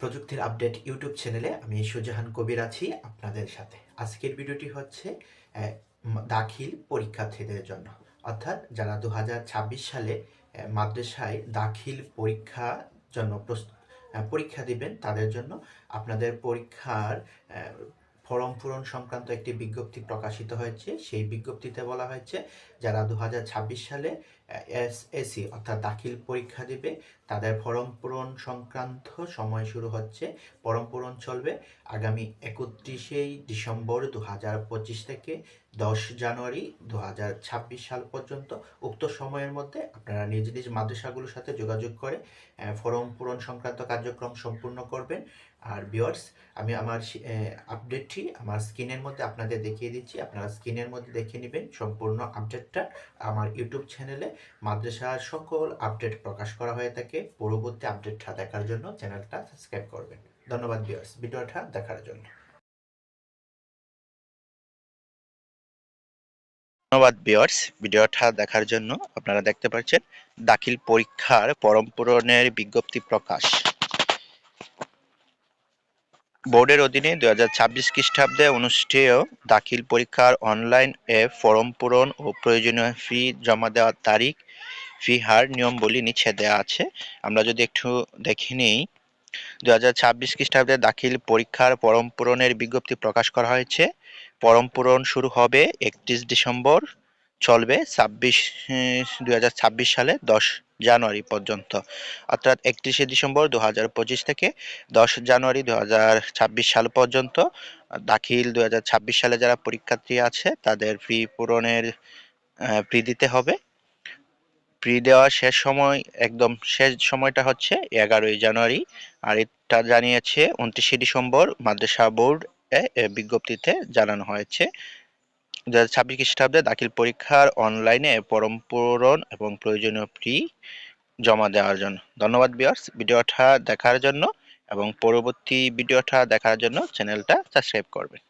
প্রযুক্তির update YouTube চ্যানেলে আমি সুজাহান কবির আছি আপনাদের সাথে। আজকের ভিডিওটি হচ্ছে দাখিল পরীক্ষার্থীদের জন্য। অর্থাৎ যারা দু হাজার ছাব্বিশ সালে মাদ্রাসায় দাখিল পরীক্ষা জন্য পরীক্ষা দিবেন, তাদের জন্য আপনাদের পরীক্ষার ফর্ম পূরণ সংক্রান্ত একটি বিজ্ঞপ্তি প্রকাশিত হয়েছে। সেই বিজ্ঞপ্তিতে বলা হয়েছে, যারা দু হাজার ছাব্বিশ সালে এস এসি অর্থাৎ দাখিল পরীক্ষা দেবে, তাদের ফরম পূরণ সংক্রান্ত সময় শুরু হচ্ছে ফর্ম পূরণ চলবে আগামী একত্রিশেই ডিসেম্বর দু হাজার পঁচিশ থেকে দশ জানুয়ারি দু হাজার ছাব্বিশ সাল পর্যন্ত উক্ত সময়ের মধ্যে আপনারা নিজ নিজ মাদ্রাসাগুলোর সাথে যোগাযোগ করে ফর্ম পূরণ সংক্রান্ত কার্যক্রম সম্পূর্ণ করবেন। আর বিয়ার্স আমি আমার আপডেটটি আমার স্ক্রিনের মধ্যে আপনাদের দেখিয়ে দিচ্ছি। আপনারা স্ক্রিনের মধ্যে দেখে নেবেন সম্পূর্ণ আপডেটটা আমার ইউটিউব চ্যানেলে মাদ্রাসার সকল আপডেট প্রকাশ করা হয়ে থাকে। পরবর্তী আপডেটটা দেখার জন্য চ্যানেলটা সাবস্ক্রাইব করবেন। ধন্যবাদ ভিউয়ার্স ভিডিওটা দেখার জন্য। ধন্যবাদ বিয়ার্স ভিডিওটা দেখার জন্য আপনারা দেখতে পাচ্ছেন দাখিল পরীক্ষার ফরম পূরণের বিজ্ঞপ্তি প্রকাশ। বোর্ডের অধীনে দুই হাজার ছাব্বিশ খ্রিস্টাব্দে অনুষ্ঠেয় দাখিল পরীক্ষার অনলাইন এ ফর্ম পূরণ ও প্রয়োজনীয় ফি জমা দেওয়ার তারিখ ফি হার নিয়মবলী নিচে দেওয়া আছে। আমরা যদি একটু দেখে নিই দুই হাজার ছাব্বিশ খ্রিস্টাব্দে দাখিল পরীক্ষার পরম পূরণের বিজ্ঞপ্তি প্রকাশ করা হয়েছে। পরম পূরণ শুরু হবে একত্রিশ ডিসেম্বর, চলবে ছাব্বিশ ছাব্বিশ সালে, দশ জানুয়ারি পর্যন্ত। অর্থাৎ একত্রিশে ডিসেম্বর দু হাজার পঁচিশ থেকে দশ জানুয়ারি দু হাজার ছাব্বিশ সাল পর্যন্ত দাখিল দু হাজার ছাব্বিশ সালে যারা পরীক্ষার্থী আছে, তাদের ফি পূরণের ফি দিতে হবে। ফি দেওয়ার শেষ সময়, একদম শেষ সময়টা হচ্ছে এগারোই জানুয়ারি, আর এটা জানিয়েছে উনত্রিশে ডিসেম্বর মাদ্রাসা বোর্ড বিজ্ঞপ্তিতে জানানো হয়েছে। দু হাজার ছাব্বিশ খ্রিস্টাব্দে দাখিল পরীক্ষার অনলাইনে ফর্ম পূরণ এবং প্রয়োজনীয় ফি জমা দেওয়ার জন্য। ধন্যবাদ বিয়ার্স ভিডিওটা দেখার জন্য এবং পরবর্তী ভিডিওটা দেখার জন্য চ্যানেলটা সাবস্ক্রাইব করবেন।